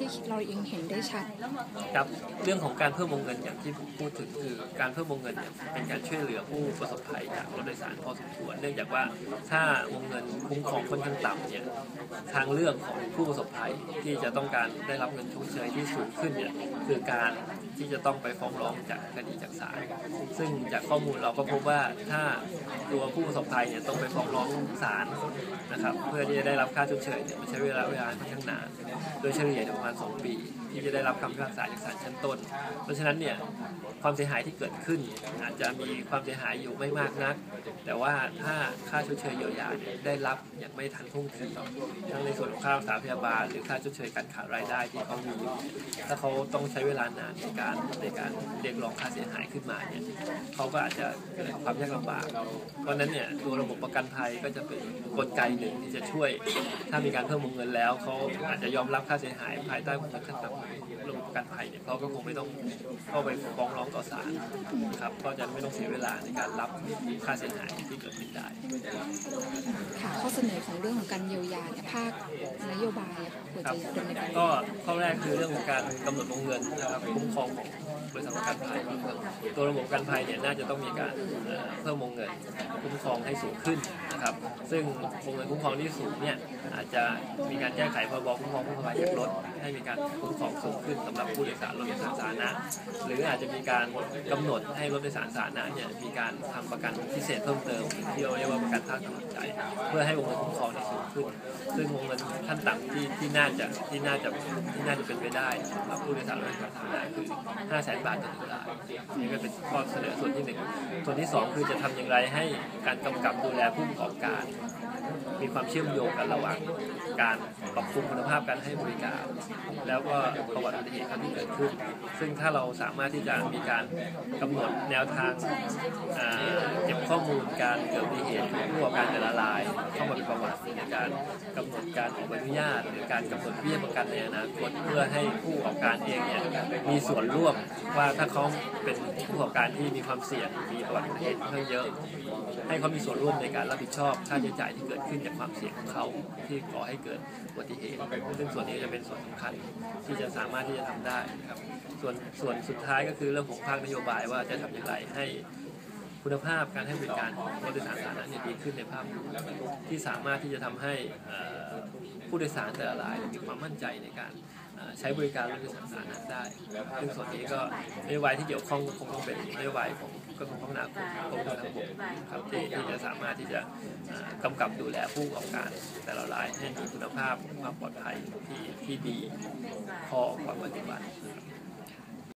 ที่เรายังเห็นได้ชัดครับเรื่องของการเพิ่มวงเงินอย่างที่ผมพูดถึงคือการเพิ่มวงเงินเนี่ยเป็นการช่วยเหลือผู้ประสบภัยจากรถโดยสารพอสมควรเนื่องจากว่าถ้าวงเงินคุ้มครองค่อนข้างต่ำเนี่ยทางเลือกของผู้ประสบภัยที่จะต้องการได้รับเงินชดเชยที่สูงขึ้นเนี่ยคือการที่จะต้องไปฟ้องร้องจากคดีจากศาลซึ่งจากข้อมูลเราก็พบว่าถ้าตัวผู้ประสบภัยเนี่ยต้องไปฟ้องร้องศาลนะครับเพื่อที่จะได้รับค่าชดเชยเนี่ยมันใช้เวลาเวลาค่อนข้างนานโดยเฉลี่ยเนี่ยประมาณ2 ปี ที่จะได้รับคำพิพากษาจากศาลชั้นต้น เพราะฉะนั้นเนี่ยความเสียหายที่เกิดขึ้น อาจจะมีความเสียหายอยู่ไม่มากนัก แต่ว่าถ้าค่าชดเชยเยียวยาได้รับอย่างไม่ทันท่วงทีทั้งในส่วนของค่ารักษาพยาบาลหรือค่าชดเชยการขาดรายได้ที่เขามีอยู่ถ้าเขาต้องใช้เวลานานในการในการเรียกร้องค่าเสียหายขึ้นมาเนี่ยเขาก็อาจจะเกิดความยากลำบาก เพราะฉะนั้นเนี่ยตัวระบบประกันภัยก็จะเป็นกลไกหนึ่งที่จะช่วย ถ้ามีการเพิ่มวงเงินแล้วเขาอาจจะยอมรับค่าเสียหายภายใต้วงเงินขั้นต่ำของระบบประกันภัยเนี่ยเขาก็คงไม่ต้องเข้าไปฟ้องร้องต่อศาลนะครับก็จะไม่ต้องเสียเวลาในการรับค่าเสียหายที่เกิดขึ้นได้ค่ะข้อเสนอของเรื่องของการเยียวยาเนี่ยภาคนโยบายอะค่ะควรครับจะดำเนินการก็ข้อแรกคือเรื่องของการกำหนดวงเงินนะครับคุ้มครองของบริษัทประกันภัยตัวระบบประกันภัยเนี่ยน่าจะต้องมีการเอ่อเพิ่มวงเงินคุ้มครองให้สูงขึ้นนะครับ ซึ่งวงเงินคุ้มครองที่สูงเนี่ยอาจจะมีการแก้ไขพรบคุ้มครองผู้ประสบภัยจากรถให้มีการคุ้มครองสูงขึ้นสำหรับผู้โดยสารรถโดยสารสาธารณะหรืออาจจะมีการกำหนดให้รถโดยสารสาธารณะเนี่ยมีการทำประกันพิเศษเพิ่มเติมที่เราเรียกว่าประกันภาคกำลังใจ เพื่อให้วงเงินคุ้มครองเนี่ยสูงขึ้น ซึ่งวงเงินขั้นต่ำที่ที่น่าจะที่น่าจะที่น่าจะเป็นไปได้สำหรับผู้โดยสารรถโดยสารสาธารณะคือ5 0 0 0 0 0 บาทต่อหนึ่งรายนี่ก็เป็นข้อเสนอส่วนที่หนึ่งส่วนที่สองคือจะทำอย่างไรให้การกำกับดูแลผู้ประกอบการ มีความเชื่อมโยงกันระหว่างการปรับปรุงคุณภาพการให้บริการ แล้วก็ประวัติอุบัติเหตุครั้งที่เกิดขึ้น ซึ่งถ้าเราสามารถที่จะมีการกำหนดแนวทางเก็บข้อมูลการเกิดอุบัติเหตุผู้ประกอบการแต่ละรายเข้ามาเป็นประวัติในการกำหนดการออกใบอนุญาต หรือการกำหนดเบี้ยประกันในอนาคตเพื่อให้ผู้ประกอบการเองเนี่ยมีส่วนร่วมว่าถ้าเขาเป็นผู้ประกอบการที่มีความเสี่ยงมีประวัติอุบัติเหตุค่อนข้างเยอะ ให้เขามีส่วนร่วมในการรับผิดชอบค่าใช้จ่ายที่เกิดขึ้นจากความเสี่ยงของเขาที่ก่อให้เกิดอุบัติเหตุ ซึ่งส่วนนี้จะเป็นส่วนสำคัญที่จะสามารถที่จะทำได้นะครับส่วนส่วนสุดท้ายก็คือเรื่องของภาคนโยบายว่าจะทำอย่างไรให้คุณภาพการให้บริการของรถโดยสารสาธารณะเนี่ยดีขึ้นในภาพรวมที่สามารถที่จะทำให้ผู้โดยสารแต่ละรายมีความมั่นใจในการ ใช้บริการรถโดยสารสาธารณะได้ ซึ่งส่วนนี้ก็นโยบายที่เกี่ยวข้องก็คงต้องเป็นนโยบายของกระทรวงคมนาคมกรมการทางบกครับที่ที่จะสามารถที่จะกำกับดูแลผู้ประกอบการแต่ละรายให้มีคุณภาพความปลอดภัยที่ที่ดีพอกว่าปัจจุบัน